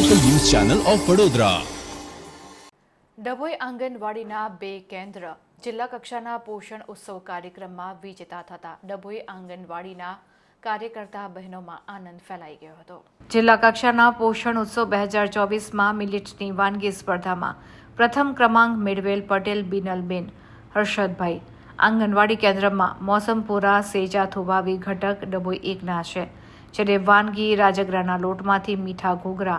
Channel of Vadodara Dabhoi આંગણવાડીના બે કેન્દ્ર જિલ્લા કક્ષાના પોષણ ઉત્સવ કાર્યક્રમમાં વિજેતા થતા ડભોઈ આંગણવાડીના કાર્યકર્તા બહેનોમાં આનંદ ફેલાઈ ગયો હતો. જિલ્લા કક્ષાના પોષણ ઉત્સવ બે હજાર ચોવીસમાં મિલિટની વાનગી સ્પર્ધામાં પ્રથમ ક્રમાંક મેળવેલ પટેલ બિનલબેન હર્ષદભાઈ. આંગણવાડી કેન્દ્રમાં મોસમપુરા સેજા થોભાવી ઘટક ડભોઈ એકના છે જ્યારે વાનગી રાજગરાના લોટમાંથી મીઠા ઘૂઘરા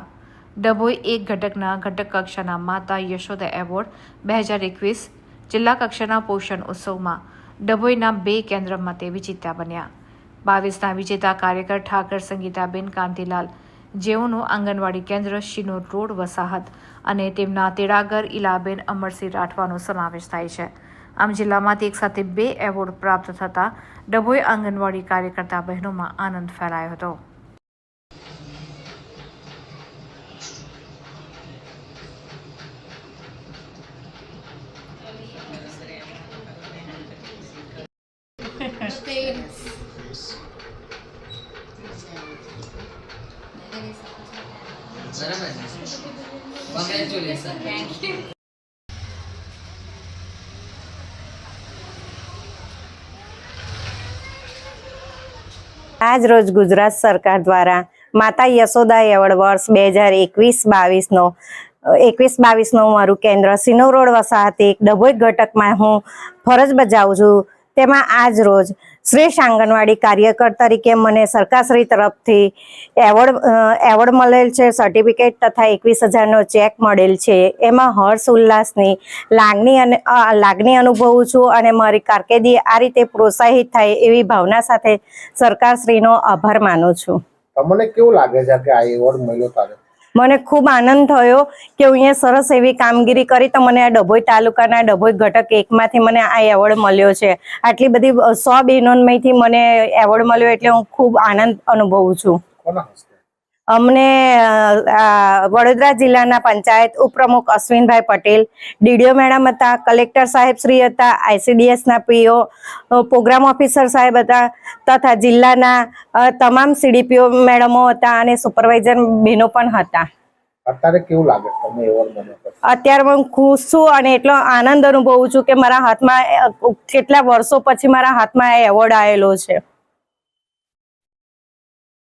ડભોઈ એક ઘટકના ઘટક કક્ષાના માતા યશોદા એવોર્ડ બે હજાર એકવીસ જિલ્લા કક્ષાના પોષણ ઉત્સવમાં ડભોઈના બે કેન્દ્રમાં તે વિજેતા બન્યા. બાવીસના વિજેતા કાર્યકર ઠાકર સંગીતાબેન કાંતિલાલ, જેઓનું આંગણવાડી કેન્દ્ર શિનોર રોડ વસાહત અને તેમના તેડાગર ઇલાબેન અમરસિંહ રાઠવાનો સમાવેશ થાય છે. આમ જિલ્લામાંથી એકસાથે બે એવોર્ડ પ્રાપ્ત થતાં ડભોઈ આંગણવાડી કાર્યકર્તા બહેનોમાં આનંદ ફેલાયો હતો. આજ રોજ ગુજરાત સરકાર દ્વારા માતા યશોદા એવોર્ડ વર્ષ બે હજાર એકવીસ બાવીસનો, એકવીસ બાવીસનું મારું કેન્દ્ર સિનો રોડ વસાહતી ડભોઈ ઘટકમાં હું ફરજ બજાવું છું. તેમાં આજ રોજ શ્રેષ્ઠ આંગણવાડી કાર્યકર તરીકે મને સરકારશ્રી તરફથી એવોર્ડ એવોર્ડ મળેલ છે, સર્ટિફિકેટ તથા એકવીસ હજારનો ચેક મળેલ છે. એમાં હર્ષ ઉલ્લાસની લાગણી અને લાગણી અનુભવું છું અને મારી કારકિર્દી આ રીતે પ્રોત્સાહિત થાય એવી ભાવના સાથે સરકારશ્રીનો આભાર માનું છું. તમને કેવું લાગે છે કે આ એવોર્ડ મળ્યો તારે? મને ખૂબ આનંદ થયો કે હું અહીંયા સરસ એવી કામગીરી કરી તો મને આ ડભોઈ તાલુકાના ડભોઈ ઘટક એકમાંથી મને આ એવોર્ડ મળ્યો છે. આટલી બધી સો બહેનોમાંથી મને એવોર્ડ મળ્યો એટલે હું ખૂબ આનંદ અનુભવું છું. અમને વડોદરા જિલ્લાના પંચાયત ઉપપ્રમુખ અશ્વિનભાઈ પટેલ ડીડીઓ મેડમ હતા કલેક્ટર સાહેબ શ્રી હતા આઈસીડીએસના પીઓ પ્રોગ્રામ ઓફિસર સાહેબ હતા તથા જિલ્લાના તમામ સીડીપીઓ મેડમો હતા અને સુપરવાઇઝર બહેનો પણ હતા. અત્યારે કેવું લાગે તમને એવોર્ડ મળ્યો અત્યારે હું ખુશ છું અને એટલો આનંદ અનુભવું છું કે મારા હાથમાં કેટલા વર્ષો પછી મારા હાથમાં એવોર્ડ આવેલો છે.